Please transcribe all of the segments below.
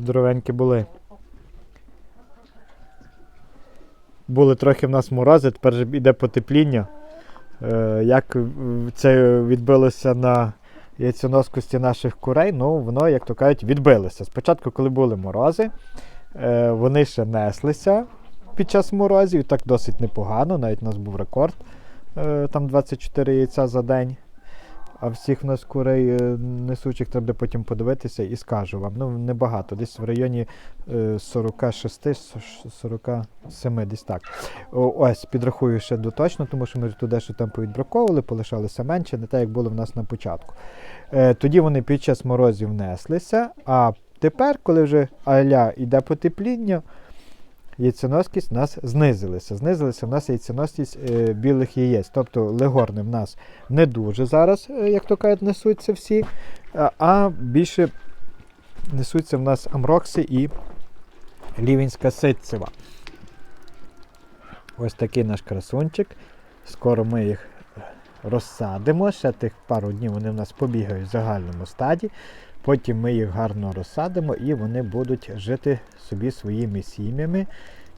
Здоровенькі були. Були трохи в нас морози, тепер же йде потепління. Е, як це відбилося на яйценоскості наших курей, ну воно, як то кажуть, відбилося. Спочатку, коли були морози, е, вони ще неслися під час морозів, так досить непогано, навіть у нас був рекорд, е, там 24 яйця за день. А всіх в нас курей е, несучих треба потім подивитися і скажу вам. Ну, небагато, десь в районі е, 46, 47, десь так. Ось, підрахую ще доточно, тому що ми туди що там повідбраковували, полишалося менше, не так, як було в нас на початку. Е, тоді вони під час морозів неслися, а тепер, коли вже аля йде потепління, яйценоскість у нас знизилася. Знизилася в нас яйценоскість е, білих яєць. Тобто легорни в нас не дуже зараз, е, як то кажуть, несуться всі, а, а більше несуться в нас амрокси і лівінська ситцева. Ось такий наш красунчик. Скоро ми їх розсадимо. Ще тих пару днів вони в нас побігають в загальному стаді. Потім ми їх гарно розсадимо і вони будуть жити собі своїми сім'ями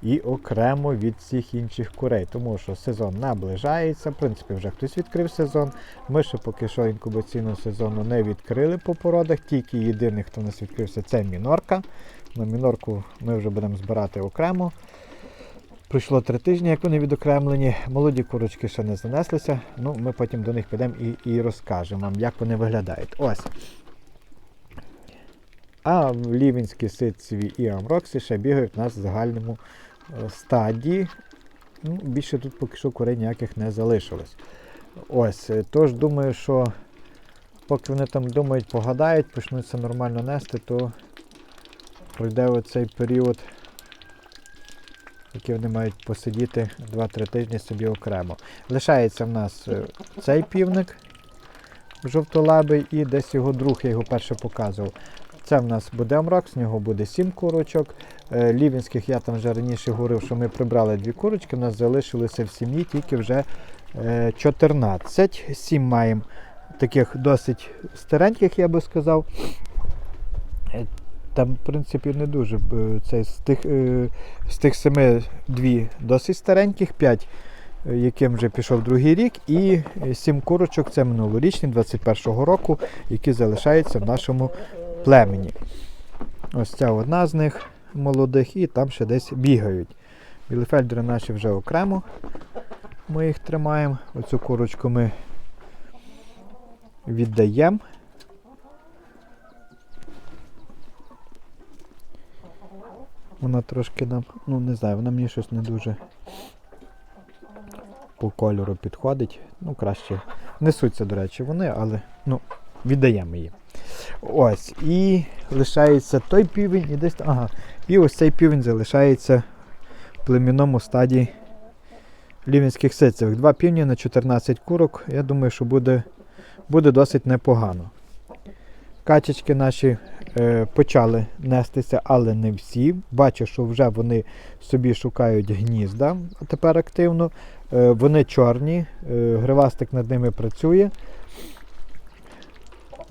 і окремо від всіх інших курей. Тому що сезон наближається. В принципі, вже хтось відкрив сезон. Ми ще поки що інкубаційного сезону не відкрили по породах. Тільки єдиний, хто у нас відкрився, це мінорка. На мінорку ми вже будемо збирати окремо. Пройшло три тижні, як вони відокремлені. Молоді курочки ще не занеслися. Ну, ми потім до них підемо і, і розкажемо вам, як вони виглядають. Ось. А лівінські ситцеві і амрокси ще бігають у нас в загальному е, стадії. Ну, більше тут поки що курей ніяких не залишилось. Ось, е, тож думаю, що поки вони там думають, погадають, почнуться нормально нести, то пройде оцей період, який вони мають посидіти 2-3 тижні собі окремо. Лишається в нас е, цей півник жовтолабий і десь його друг, я його перше показував. Це в нас буде амрак, з нього буде 7 курочок. Е, Лівінських я там вже раніше говорив, що ми прибрали дві курочки, в нас залишилося в сім'ї тільки вже е, 14. 7 маємо таких досить стареньких, я би сказав. Е, Там, в принципі, не дуже. е, Це з тих, е, з тих семи дві досить стареньких, 5 яким вже пішов другий рік, і е, сім курочок це минулорічні 21-го року, які залишаються в нашому племені. Ось ця одна з них молодих, і там ще десь бігають. Білефельдери наші вже окремо. Ми їх тримаємо. Оцю курочку ми віддаємо. Вона трошки нам, ну не знаю, вона мені щось не дуже по кольору підходить. Ну, краще несуться, до речі, вони, але ну, віддаємо її. Ось. І лишається той півень і десь. Ага. І ось цей півень залишається в племінному стадії лівінських ситцевих. Два півні на 14 курок. Я думаю, що буде, буде досить непогано. Качечки наші е, почали нестися, але не всі. Бачу, що вже вони собі шукають гнізда тепер активно. Е, вони чорні, е, гривастик над ними працює.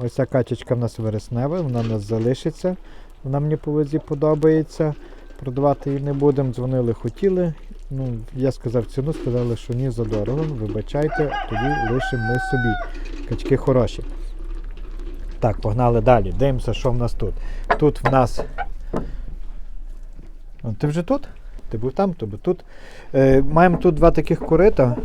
Ось ця качечка в нас вереснева, вона в нас залишиться. Вона мені по вазі подобається. Продавати її не будемо. Дзвонили, хотіли. Ну, я сказав ціну, сказали, що ні, задорого. Вибачайте, тоді лишимо ми собі. Качки хороші. Так, погнали далі. Дивимося, що в нас тут. Тут в нас. Ти вже тут? Ти був там, то був тут. Е, маємо тут два таких корита.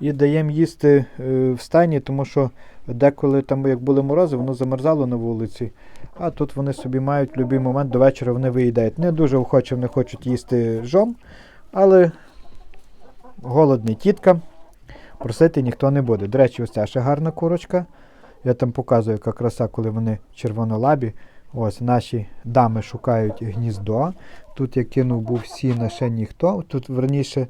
І даємо їсти е, в стані, тому що деколи там, як були морози, воно замерзало на вулиці. А тут вони собі мають в будь-який момент до вечора вони виїдають. Не дуже охоче вони хочуть їсти жом, але голодний тітка. Просити ніхто не буде. До речі, ось ця ще гарна курочка. Я там показую, яка краса, коли вони червонолабі. Ось наші дами шукають гніздо. Тут я кинув був сіна, ще ніхто. Тут раніше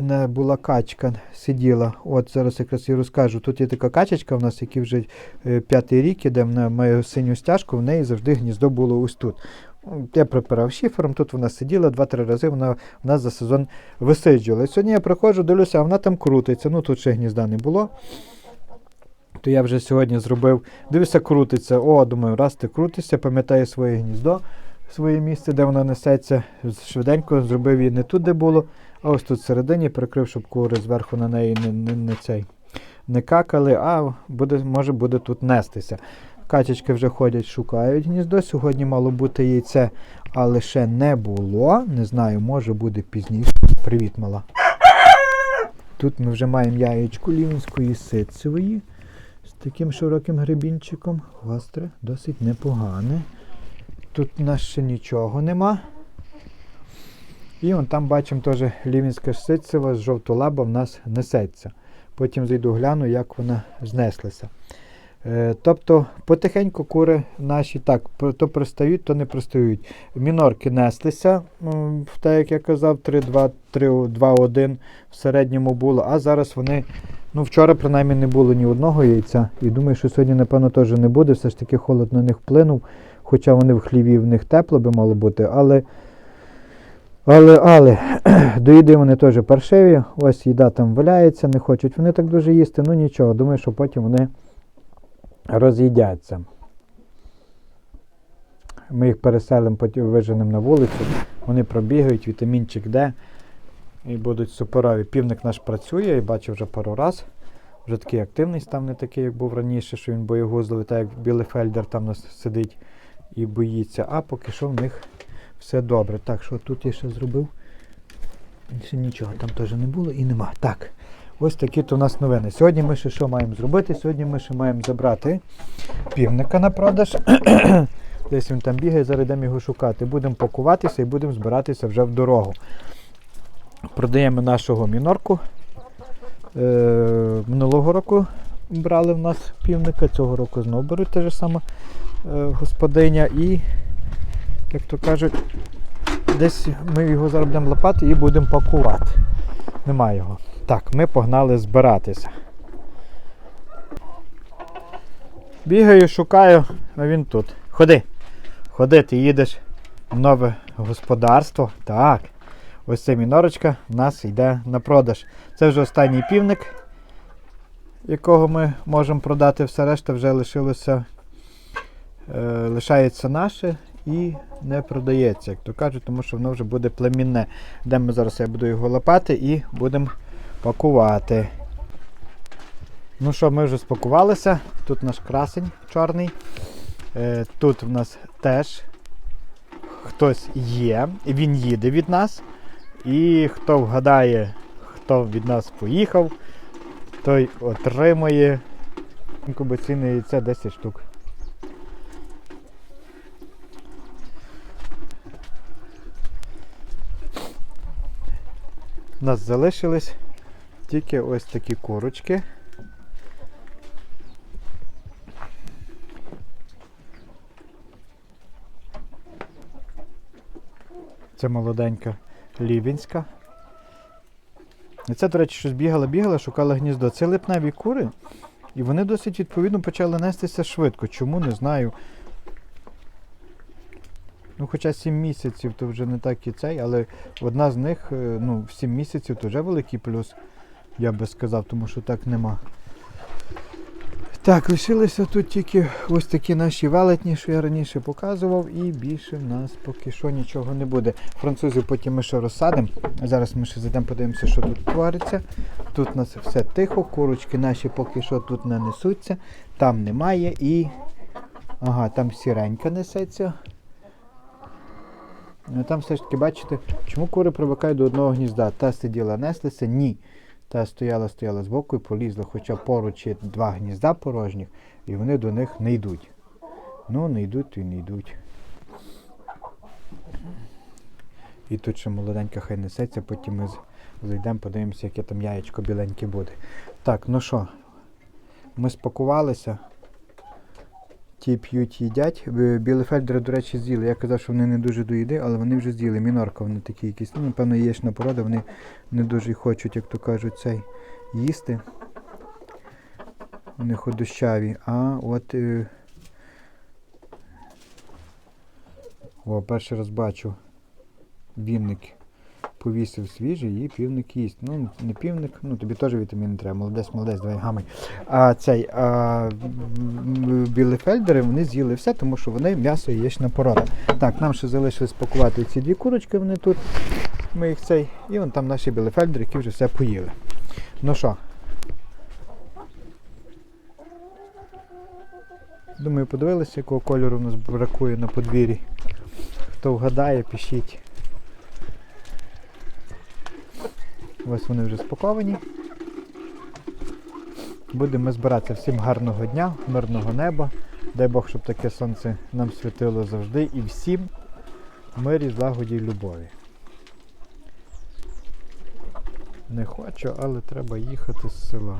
не була качка, сиділа. От зараз якраз і розкажу. Тут є така качечка в нас, який вже е, п'ятий рік іде, вона має синю стяжку, в неї завжди гніздо було ось тут. Я припирав шифером, тут вона сиділа два-три рази, вона в нас за сезон висиджувала. Сьогодні я приходжу, дивлюся, а вона там крутиться. Ну тут ще гнізда не було. То я вже сьогодні зробив. Дивися, крутиться. О, думаю, раз ти крутишся, пам'ятає своє гніздо, своє місце, де воно несеться. Швиденько зробив її не тут, де було, а ось тут всередині прикрив, щоб кури зверху на неї не, не, не цей. Не какали, а буде, може буде тут нестися. Качечки вже ходять, шукають гніздо. Сьогодні мало бути яйце, але ще не було. Не знаю, може буде пізніше. Привіт, мала. Тут ми вже маємо яєчку лівінської ситцевої з таким широким гребінчиком. Гостре, досить непогане. Тут у нас ще нічого нема. І вон там бачимо теж лівінська ситцева з жовтолаба в нас несеться. Потім зайду гляну, як вона знеслася. Е, Тобто потихеньку кури наші так, то пристають, то не пристають. Мінорки неслися, так як я казав, 3-2, 3-2-1 в середньому було, а зараз вони, ну вчора принаймні не було ні одного яйця. І думаю, що сьогодні, напевно, теж не буде. Все ж таки холод на них вплинув. Хоча вони в хліві, в них тепло би мало бути, але. Але, але, доїди вони теж паршиві, ось їда там валяється, не хочуть вони так дуже їсти, ну нічого, думаю, що потім вони роз'їдяться. Ми їх переселимо, потім виженемо на вулицю, вони пробігають, вітамінчик Д і будуть суперові. Півник наш працює, я бачив вже пару раз. Вже такий активний став, не такий, як був раніше, що він боєгузливий, так як Білефельдер там нас сидить і боїться. А поки що в них все добре. Так, що тут я ще зробив? Ще нічого там теж не було і нема. Так, ось такі то у нас новини. Сьогодні ми ще що маємо зробити? Сьогодні ми ще маємо забрати півника на продаж. Десь він там бігає, зараз йдемо його шукати. Будемо пакуватися і будемо збиратися вже в дорогу. Продаємо нашого мінорку. Е, минулого року брали в нас півника, цього року знову беруть те ж саме господиня. І, як то кажуть, десь ми його зараз будемо лапати і будемо пакувати. Нема його. Так, ми погнали збиратися. Бігаю, шукаю, а він тут. Ходи. Ходи, ти їдеш в нове господарство. Так. Ось ця мінорочка в нас йде на продаж. Це вже останній півник, якого ми можемо продати. Все решта вже лишилося, е, лишається наше і не продається, як то кажуть, тому що воно вже буде племінне. Де ми зараз я буду його лапати і будемо пакувати. Ну що, ми вже спакувалися. Тут наш красень чорний. Е, тут в нас теж хтось є, він їде від нас. І хто вгадає, хто від нас поїхав, той отримує інкубаційне яйце 10 штук. У нас залишились тільки ось такі курочки. Це молоденька лівінська. І це, до речі, щось бігала, бігала, шукала гніздо. Це липневі кури, і вони досить відповідно почали нестися швидко. Чому не знаю. Ну, хоча 7 місяців то вже не так і цей, але одна з них, е, ну, в 7 місяців то вже великий плюс, я би сказав, тому що так нема. Так, лишилися тут тільки ось такі наші велетні, що я раніше показував, і більше в нас поки що нічого не буде. Французів потім ми ще розсадимо. Зараз ми ще зайдемо, подивимося, що тут твориться. Тут у нас все тихо, курочки наші поки що тут не несуться, там немає і. Ага, там сіренька несеться. Ну, Там все ж таки бачите, чому кури привикають до одного гнізда. Та сиділа, неслися? Ні. Та стояла, стояла збоку і полізла, хоча поруч є два гнізда порожніх, і вони до них не йдуть. Ну, не йдуть, й не йдуть. І тут ще молоденька хай несеться, потім ми зайдемо, подивимося, яке там яєчко біленьке буде. Так, ну що, ми спакувалися. Ті п'ють, їдять. Б- Білефельдери, до речі, з'їли. Я казав, що вони не дуже до їди, але вони вже з'їли. Мінорка вони такі якісь. Ну, напевно, яєчна порода, вони не дуже хочуть, як то кажуть, цей їсти. Вони ходощаві. А от. Е... О, перший раз бачу. Бівник повісив свіжий і півник їсть. Ну, не півник, ну тобі теж вітаміни треба. Молодець, молодець, давай гамай. А цей а, білефельдери вони з'їли все, тому що вони м'ясо і яєчна порода. Так, нам ще залишилось пакувати ці дві курочки, вони тут. Ми їх цей. І вон там наші білефельдери, які вже все поїли. Ну що? Думаю, подивилися, якого кольору в нас бракує на подвір'ї. Хто вгадає, пишіть. Ось вони вже спаковані. Будемо збиратися. Всім гарного дня, мирного неба. Дай Бог, щоб таке сонце нам світило завжди і всім мирі, злагоді і любові. Не хочу, але треба їхати з села.